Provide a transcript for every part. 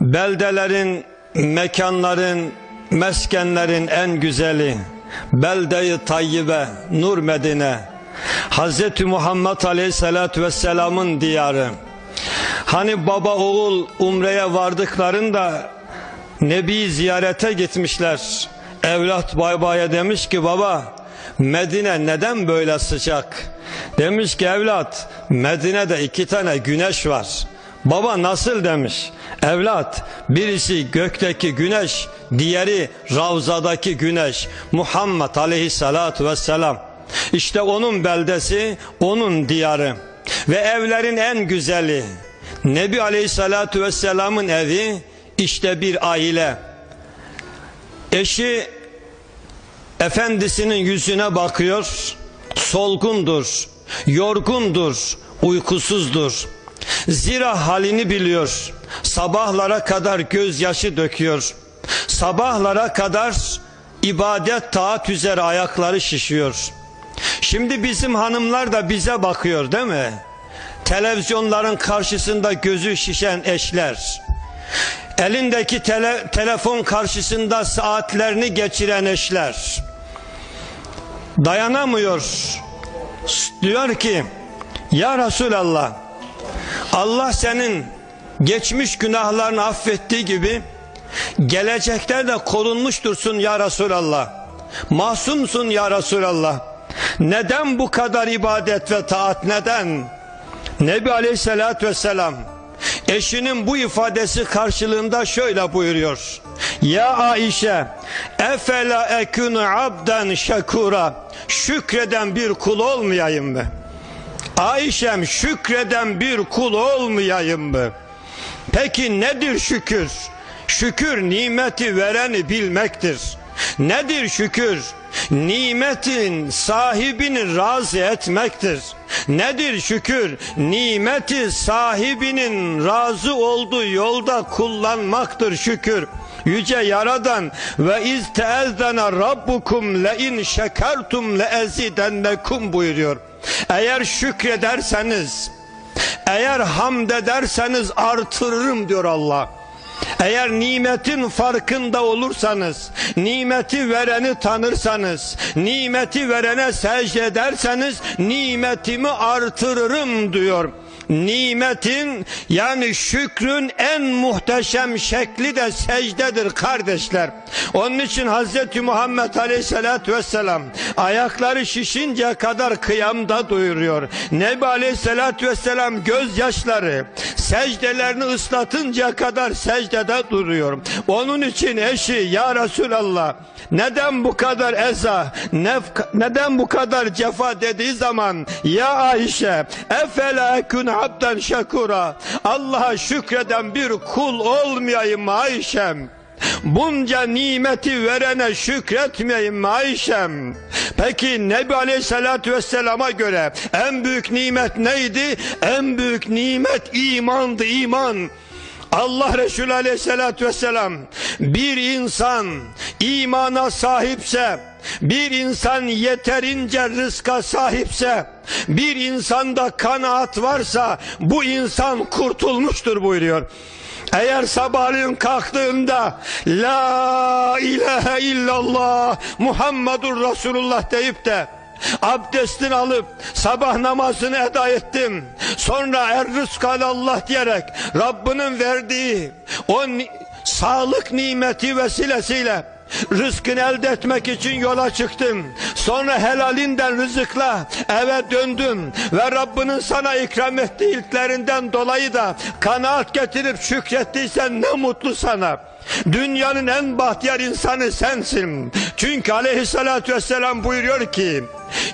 Beldelerin, mekanların, meskenlerin en güzeli Belde-i Tayyibe, Nur Medine Hz. Muhammed Aleyhisselatü Vesselam'ın diyarı Hani baba oğul umreye vardıklarında Nebi ziyarete gitmişler Evlat babaya demiş ki baba Medine neden böyle sıcak? Demiş ki evlat Medine'de iki tane güneş var. Baba nasıl demiş? Evlat birisi gökteki güneş, diğeri Ravza'daki güneş. Muhammed aleyhissalatu vesselam. İşte onun beldesi, onun diyarı. Ve evlerin en güzeli. Nebi aleyhissalatu vesselamın evi işte bir aile. Eşi efendisinin yüzüne bakıyor, solgundur, yorgundur, uykusuzdur. Zira halini biliyor. Sabahlara kadar gözyaşı döküyor. Sabahlara kadar ibadet taat üzere ayakları şişiyor. Şimdi bizim hanımlar da bize bakıyor değil mi? Televizyonların karşısında gözü şişen eşler. Elindeki tele, telefon karşısında saatlerini geçiren eşler. Dayanamıyor. Diyor ki ya Resulallah Allah senin geçmiş günahlarını affettiği gibi gelecekte de korunmuş dursun ya Resulallah. Masumsun ya Resulallah. Neden bu kadar ibadet ve taat neden? Nebi Aleyhisselatü Vesselam eşinin bu ifadesi karşılığında şöyle buyuruyor. Ya Ayşe efela ekunu abden şekura şükreden bir kul olmayayım mı? Ayşem şükreden bir kul olmayayım mı? Peki nedir şükür? Şükür nimeti vereni bilmektir. Nedir şükür? Nimetin sahibini razı etmektir. Nedir şükür? Nimeti sahibinin razı olduğu yolda kullanmaktır şükür. Yüce Yaradan ve iz teezzene rabbukum le in şekertum le ezidennekum buyuruyor. Eğer şükrederseniz, eğer hamd ederseniz artırırım diyor Allah. Eğer nimetin farkında olursanız, nimeti vereni tanırsanız, nimeti verene secde ederseniz, nimetimi artırırım diyor. Nimetin yani şükrün en muhteşem şekli de secdedir kardeşler. Onun için Hazreti Muhammed Aleyhisselatü Vesselam ayakları şişince kadar kıyamda duyuruyor. Nebi Aleyhisselatü Vesselam gözyaşları secdelerini ıslatınca kadar secdede duruyor. Onun için eşi ya Resulallah neden bu kadar eza neden bu kadar cefa dediği zaman ya Ayşe efela ekun abden şakura Allah'a şükreden bir kul olmayayım Ayşem Bunca nimeti verene şükretmeyeyim mi Ayşem? Peki Nebi Aleyhisselatü Vesselam'a göre en büyük nimet neydi? En büyük nimet imandı iman. Allah Resulü Aleyhisselatü Vesselam bir insan imana sahipse bir insan yeterince rızka sahipse bir insanda kanaat varsa bu insan kurtulmuştur buyuruyor. Eğer sabahleyin kalktığında La ilahe illallah Muhammedur Resulullah deyip de abdestini alıp sabah namazını eda ettim. Sonra er Allah diyerek Rabbinin verdiği o sağlık nimeti vesilesiyle rızkını elde etmek için yola çıktım. Sonra helalinden rızıkla eve döndüm ve Rabbinin sana ikram ettiği ilklerinden dolayı da kanaat getirip şükrettiysen ne mutlu sana. Dünyanın en bahtiyar insanı sensin. Çünkü aleyhissalatü vesselam buyuruyor ki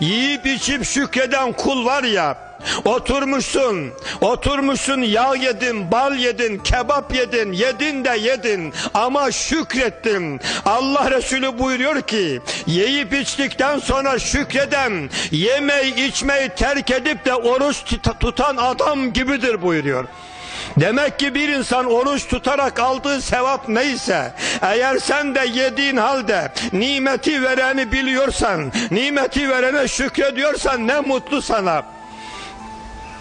yiyip içip şükreden kul var ya Oturmuşsun, oturmuşsun yağ yedin, bal yedin, kebap yedin, yedin de yedin ama şükrettin. Allah Resulü buyuruyor ki yiyip içtikten sonra şükreden, yemeği içmeyi terk edip de oruç tutan adam gibidir buyuruyor. Demek ki bir insan oruç tutarak aldığı sevap neyse eğer sen de yediğin halde nimeti vereni biliyorsan nimeti verene şükrediyorsan ne mutlu sana.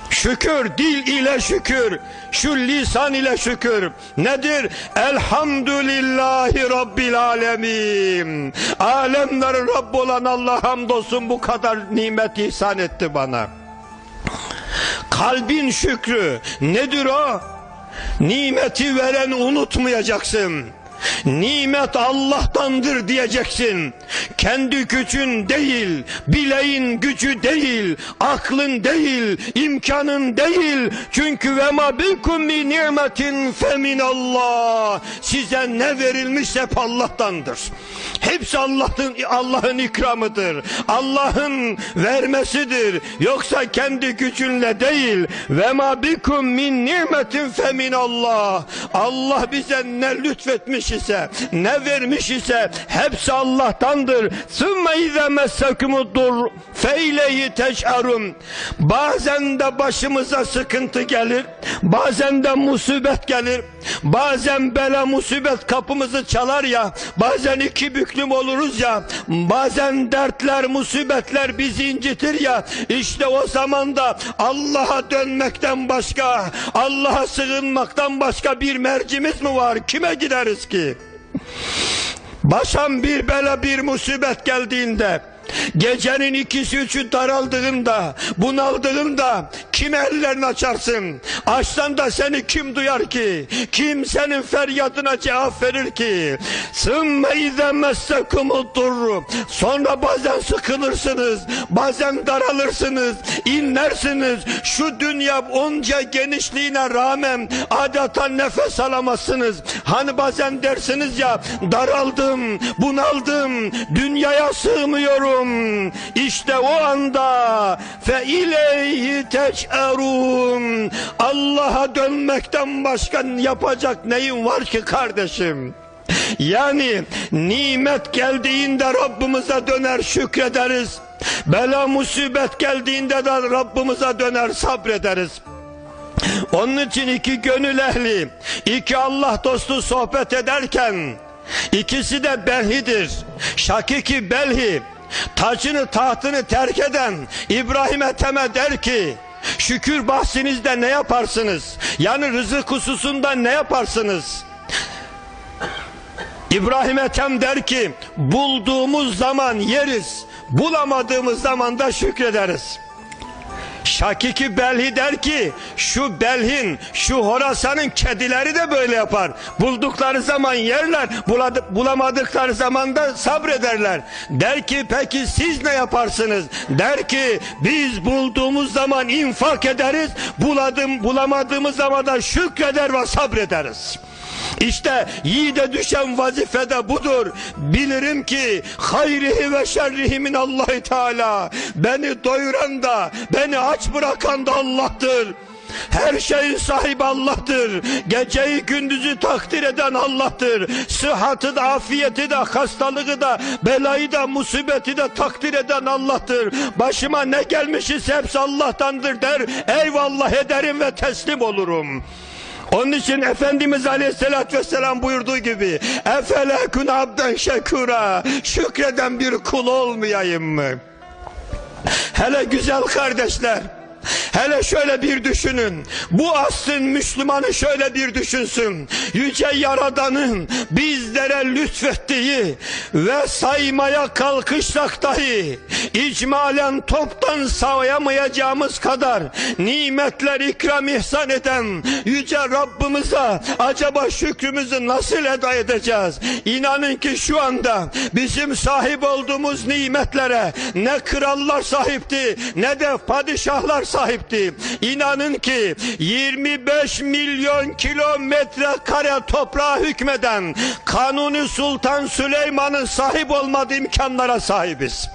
Şükür dil ile şükür. Şu lisan ile şükür. Nedir? Elhamdülillahi Rabbil alemin. Alemlerin Rabb olan Allah hamdolsun bu kadar nimet ihsan etti bana. Kalbin şükrü nedir o? Nimeti veren unutmayacaksın. Nimet Allah'tandır diyeceksin. Kendi gücün değil, bileğin gücü değil, aklın değil, imkanın değil. Çünkü ve ma bikum min nimetin femin Allah. Size ne verilmiş hep Allah'tandır. Hepsi Allah'ın Allah'ın ikramıdır. Allah'ın vermesidir. Yoksa kendi gücünle değil. Ve ma bikum min nimetin femin Allah. Allah bize ne lütfetmiş ise, ne vermiş ise hepsi Allah'tandır. Sümme izâ messekumudur fe ileyhi teş'arun. Bazen de başımıza sıkıntı gelir. Bazen de musibet gelir. Bazen bela musibet kapımızı çalar ya. Bazen iki büklüm oluruz ya. Bazen dertler, musibetler bizi incitir ya. İşte o zaman da Allah'a dönmekten başka, Allah'a sığınmaktan başka bir mercimiz mi var? Kime gideriz ki? Başam bir bela bir musibet geldiğinde Gecenin ikisi üçü daraldığında, bunaldığında kim ellerini açarsın? Açsan da seni kim duyar ki? Kim senin feryadına cevap verir ki? Sümme izâ messekumuddur. Sonra bazen sıkılırsınız, bazen daralırsınız, inlersiniz. Şu dünya onca genişliğine rağmen adeta nefes alamazsınız. Hani bazen dersiniz ya daraldım, bunaldım, dünyaya sığmıyorum. İşte o anda fe ileyhi teç'erun. Allah'a dönmekten başka yapacak neyin var ki kardeşim? Yani nimet geldiğinde Rabbimize döner şükrederiz. Bela musibet geldiğinde de Rabbimize döner sabrederiz. Onun için iki gönül ehli, iki Allah dostu sohbet ederken ikisi de belhidir. Şakiki belhi tacını tahtını terk eden İbrahim Ethem'e der ki şükür bahsinizde ne yaparsınız? Yani rızık hususunda ne yaparsınız? İbrahim Ethem der ki bulduğumuz zaman yeriz bulamadığımız zaman da şükrederiz. Şakiki Belhi der ki şu Belhin şu Horasan'ın kedileri de böyle yapar. Buldukları zaman yerler buladı- bulamadıkları zaman da sabrederler. Der ki peki siz ne yaparsınız? Der ki biz bulduğumuz zaman infak ederiz buladım, bulamadığımız zaman da şükreder ve sabrederiz. İşte yiğide düşen vazife de budur. Bilirim ki hayrihi ve şerrihi min Allahi Teala. Beni doyuran da, beni aç bırakan da Allah'tır. Her şeyin sahibi Allah'tır. Geceyi gündüzü takdir eden Allah'tır. Sıhhatı da, afiyeti de, hastalığı da, belayı da, musibeti de takdir eden Allah'tır. Başıma ne gelmiş ise hepsi Allah'tandır der. Eyvallah ederim ve teslim olurum. Onun için Efendimiz Aleyhisselatü Vesselam buyurduğu gibi Efelekun abden şekura Şükreden bir kul olmayayım mı? Hele güzel kardeşler Hele şöyle bir düşünün. Bu asrın Müslümanı şöyle bir düşünsün. Yüce Yaradan'ın bizlere lütfettiği ve saymaya kalkışsak dahi icmalen toptan sayamayacağımız kadar nimetler ikram ihsan eden Yüce Rabbimize acaba şükrümüzü nasıl eda edeceğiz? İnanın ki şu anda bizim sahip olduğumuz nimetlere ne krallar sahipti ne de padişahlar sahipti. İnanın ki 25 milyon kilometre kare toprağa hükmeden Kanuni Sultan Süleyman'ın sahip olmadığı imkanlara sahibiz.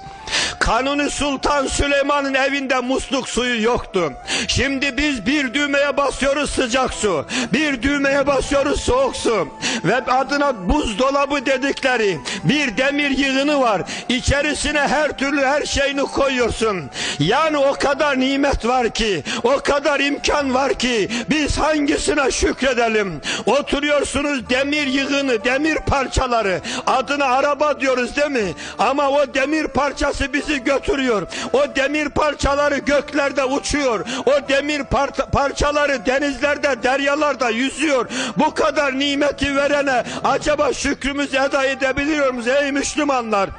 Kanuni Sultan Süleyman'ın evinde musluk suyu yoktu. Şimdi biz bir düğmeye basıyoruz sıcak su. Bir düğmeye basıyoruz soğuk su. Ve adına buzdolabı dedikleri bir demir yığını var. İçerisine her türlü her şeyini koyuyorsun. Yani o kadar nimet var ki, o kadar imkan var ki biz hangisine şükredelim? Oturuyorsunuz demir yığını, demir parçaları. Adına araba diyoruz değil mi? Ama o demir parçası bizi bizi götürüyor. O demir parçaları göklerde uçuyor. O demir par- parçaları denizlerde, deryalarda yüzüyor. Bu kadar nimeti verene acaba şükrümüzü eda edebiliyor muyuz ey Müslümanlar?